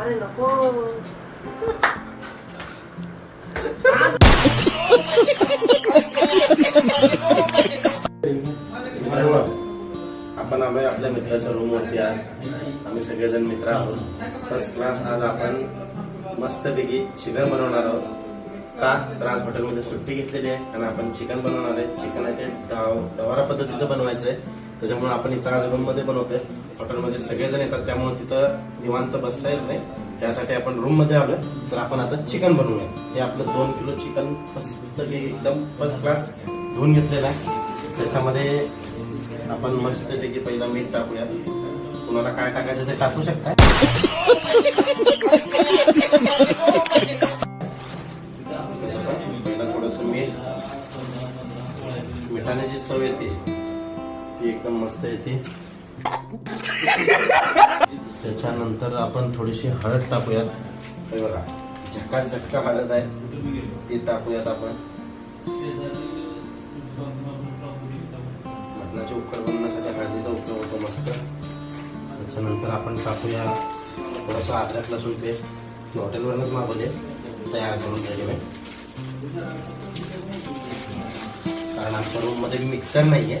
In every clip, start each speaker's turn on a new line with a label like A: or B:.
A: अरे नको
B: आपण आलोय आपल्या मित्राच्या रूम वरती आज आम्ही सगळेजण मित्र आहोत फर्स्ट क्लास आज आपण मस्तपैकी चिकन बनवणार आहोत. का तर आज हॉटेलमध्ये सुट्टी घेतलेली आहे आणि आपण चिकन बनवणार आहे. चिकन आहे ते डवारा पद्धतीचं बनवायचं आहे त्याच्यामुळे आपण इथं आज रूम बनवतोय. हॉटेलमध्ये सगळेजण येतात त्यामुळे तिथं निवांत बसता येत नाही. त्यासाठी आपण रूममध्ये तर आपण आता चिकन बनवूया. हे आपलं दोन किलो चिकन मस्त एकदम फर्स्ट क्लास धुवून घेतलेलं आहे. त्याच्यामध्ये आपण मस्तपैकी पहिला मीठ टाकूया. कुणाला काय टाकायचं ते टाकू शकता कसं पण थोडस मीठ. मिठाने जी चव येते. ती एकदम मस्त येते. त्याच्यानंतर आपण थोडीशी हळद टाकूयात. हे बघा झका झटका हळद आहे. ती टाकूयात आपण. मटणाचे उपकार बनवण्यासाठी हळदीचा उपयोग होतो मस्त. त्याच्यानंतर आपण टाकूया थोडासा अद्रक लसूण पेस्ट. हॉटेलवरूनच मागवले. तयार करून ठेवले कारण आमच्या नाही आहे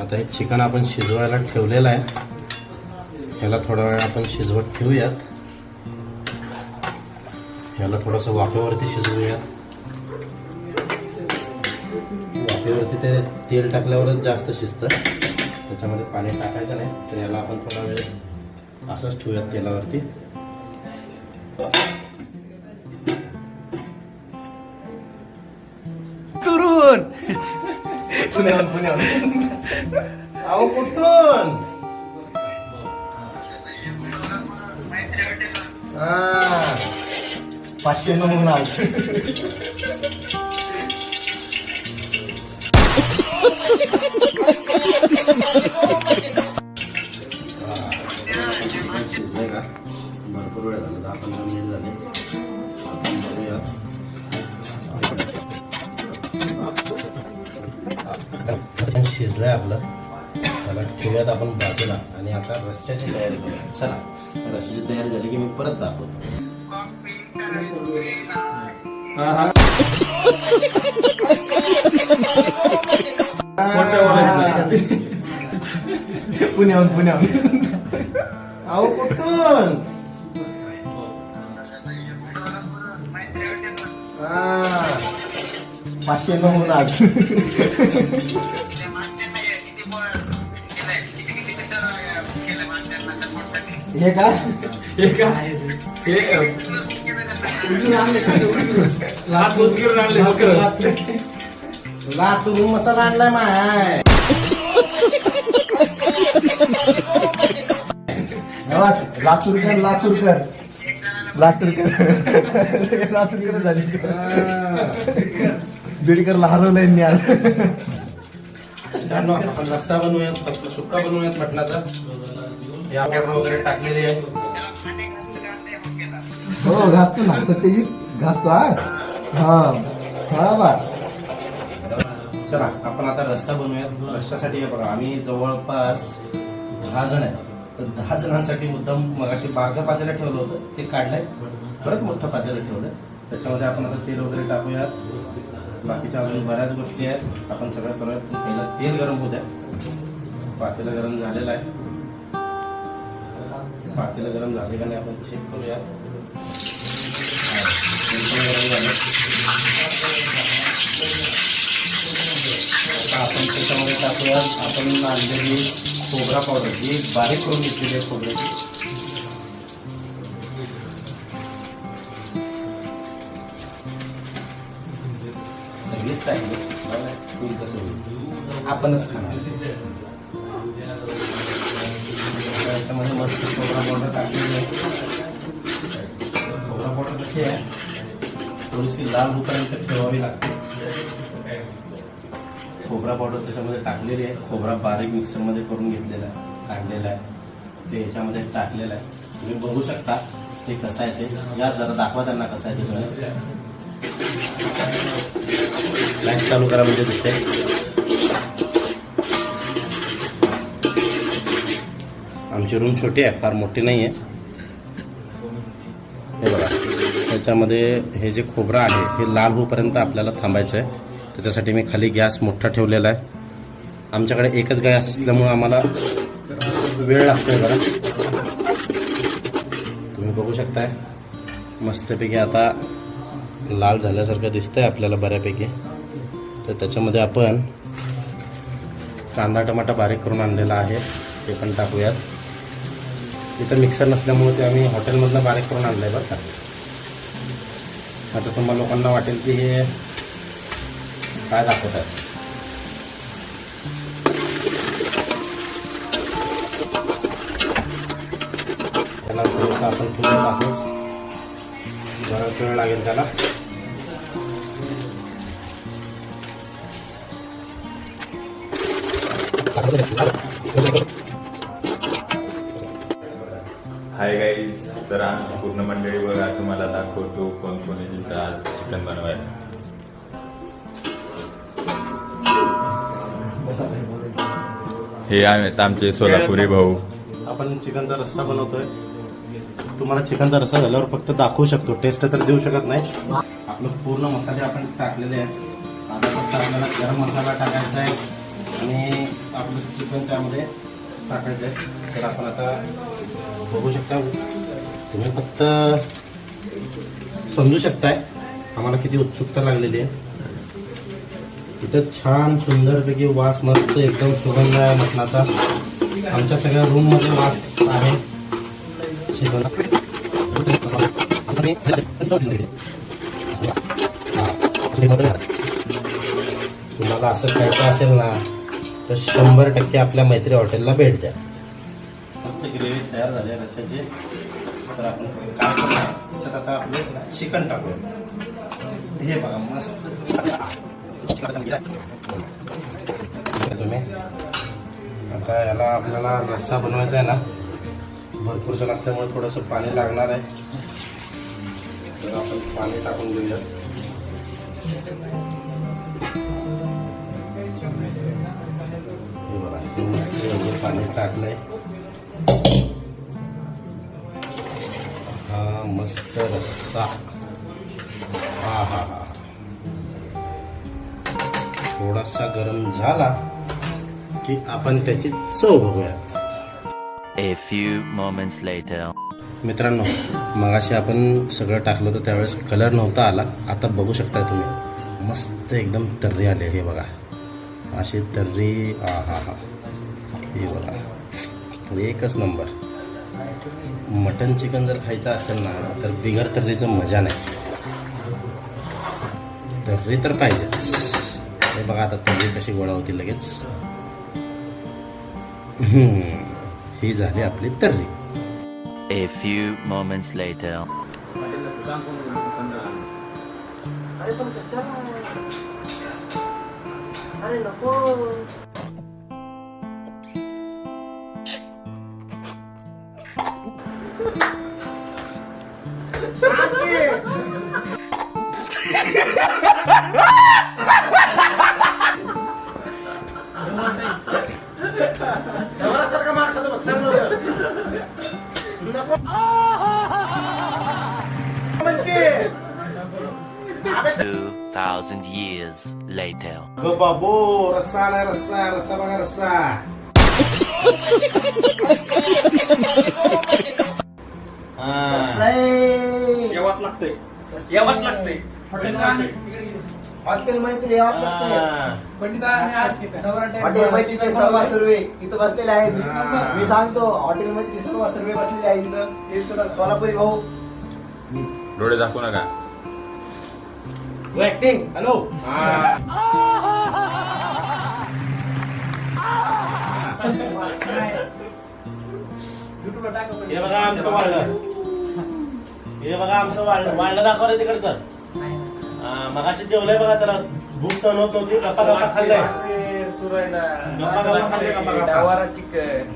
B: आता हे चिकन आपण शिजवायला ठेवलेलं आहे. ह्याला थोडा वेळ आपण शिजवत ठेवूयात. ह्याला थोडंसं वाफेवरती शिजवूयात. वाफेवरती ते तेल टाकल्यावरच जास्त शिजतं. त्याच्यामध्ये पाणी टाकायचं नाही. तर याला आपण थोडा वेळ असंच ठेवूयात तेलावरती.
C: पाचशे म्हणून आलो.
B: भरपूर वेळ झाला दहा पंधरा मिनिट झाले शिजलंय आपलं. झाला ठेवूयात आपण बाजूला. आणि आता रश्याची तयारी करूया. चला रश्श्याची तयारी झाली की मी परत दाखवतो.
C: पुण्याहून पुण्याहून.
B: अहो कुठून
C: पाचशे नऊ आज हे का
B: लातूर मसाला आणलाय माय.
C: लातूरकर लातूरकर लातूरकर लातूरकर झाली. बीडकरला हरवलंय मी आज.
B: आपण रस्सा बनवूयात सुक्का बनवूयात मटणाचा वगैरे टाकलेली आहे.
C: हो घासतो ना. सत्यजित घासतो हा. हा. हा बा.
B: चला आपण आता रस्सा बनवूयात रस्स्यासाठी हे बघा आम्ही जवळपास दहा जण आहेत तर दहा जणांसाठी मुद्दाम मगाशी बारकं पातेलं ठेवलं होतं. ते काढलंय. परत मोठं पातेलं ठेवलं त्याच्यामध्ये आपण आता तेल वगैरे टाकूयात. बाकीच्या अजून बऱ्याच गोष्टी आहेत. आपण सगळं करूयात पहिलं तेल गरम होऊ द्या. पातेलं गरम झालेलं आहे. पातेलं गरम झाले का नाही आपण चेक करूया. गरम झालं आपण त्याच्यामध्ये टाकूया आपण आणलेली खोबरा पावडर ही बारीक करून घेतलेली आहे खोबऱ्याची. सगळीच टाकली. आपणच खाणार. त्याच्यामध्ये मस्त खोबरा पावडर टाकलेली आहे. खोबरा पावडर कशी आहे? थोडीशी लाल होईपर्यंत ठेवावी लागते. खोबरा पावडर त्याच्यामध्ये टाकलेली आहे. खोबरा बारीक मिक्सरमध्ये करून घेतलेला आहे. काढलेला आहे. ते याच्यामध्ये टाकलेलं आहे. तुम्ही बघू शकता ते कसं आहे ते. या जरा दाखवा त्यांना कसं आहे ते तुम्ही. लाइट चालू करा म्हणजे दिसते आमची रूम छोटी आहे फार मोठी नाही आहे हे बघा त्याच्यामध्ये हे जे खोबरं आहे हे लाल होईपर्यंत आपल्याला थांबायचं आहे त्याच्यासाठी मी खाली गॅस मोठा ठेवलेला आहे. आमच्याकडे एकच गॅस असल्यामुळं आम्हाला वेळ लागतो बघा. तुम्ही बघू शकताय मस्तपैकी आता लाल झाल्यासारखं दिसतंय आपल्याला बऱ्यापैकी. तर त्याच्यामध्ये आपण कांदा टमाटा बारीक करून आणलेला आहे ते पण टाकूयात. इथं मिक्सर नसल्यामुळे ते आम्ही हॉटेलमधनं बारीक करून आणलं आहे बरं का. आता तुम्हाला लोकांना वाटेल की हे काय दाखवत आहे. त्याला थोडंसं आपण थोडं असंच बराच वेळ लागेल त्याला.
A: हाय गाईज तर आमची पूर्ण मंडळी बघा तुम्हाला दाखवतो कोण कोण तिथं आज चिकन बनवायला. हे आहेत आमचे सोलापुरी भाऊ.
B: आपण चिकनचा रस्सा बनवतोय. तुम्हाला चिकनचा रस्सा झाल्यावर फक्त दाखवू शकतो. टेस्ट तर देऊ शकत नाही. आपलं पूर्ण मसाले आपण टाकलेले आहेत. आता फक्त आपल्याला गरम मसाला टाकायचा आहे आणि आपलं चिकन त्यामध्ये टाकायचं आहे. तर आपण आता बघू शकता. तुम्ही फक्त समजू शकताय. आम्हाला किती उत्सुकता लागलेली आहे. इथं छान सुंदरपैकी वास मस्त एकदम सुगंध आहे मटणाचा. आमच्या सगळ्या रूममध्ये वास आहे. तुम्हाला असं खायचं असेल ना तर शंभर टक्के आपल्या मैत्री हॉटेलला भेट द्या. मस्त ग्रेव्ही तयार झाली आहे रश्याची तर आपण काय करणार? त्याच्यात आता आपलं चिकन टाकूया. हे बघा मस्त. तुम्ही. आता याला आपल्याला रस्सा बनवायचा आहे ना भरपूर जण असल्यामुळे थोडंसं पाणी लागणार आहे. तर आपण पाणी टाकून घेऊया हे बघा, मस्त एवढं पाणी टाकलंय. मस्त रस्सा. हा हा हा. थोडासा गरम झाला की आपण त्याची चव बघूया.
D: A few moments later.
B: मित्रांनो मगाशी आपण सगळं टाकलं होतं त्यावेळेस कलर नव्हता आला. आता बघू शकताय तुम्ही. मस्त एकदम तर्री आले हे बघा. अशी तर्री आ हा हा. हे बघा. एकच नंबर मटन चिकन जर खायचं असेल ना तर बिगर तर्रीचं मजा नाही. तर्री तर पाहिजेच हे बघा आता तर्री कशी गोळा होती लगेच. ही झाली आपली तर्री.
D: A few moments later.
E: अरे नको.
D: Two thousand years later.
B: बाबो रस्सा आलाय रस्सा रस्सा बघा रस्सा हा.
F: यावाच लागतंय यावाच लागतंय
C: हॉटेल मैत्री यावंच लागतंय.
B: हा.
C: हॉटेल मैत्रीचे सर्व सर्वे इथं बसलेले आहेत
B: हा.
C: मी सांगतो हॉटेल मैत्री सर्व सर्वे बसलेले आहेत इथं सोलापुरी भाऊ
A: डोळे दाखवू नका
F: ऍक्टिंग हॅलो
B: हे बघा आमचं वाढलं हे बघा आमचं वाढलं वाढलं दाखवलं तिकडचं. मग असे जेवलंय बघा त्याला. भूक सहन होत नव्हती. गप्पा गप्पा खाल्लंय. गप्पा गप्पा खाल्लंय गप्पा गप्पा.
F: चिकन.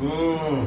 B: हम्म.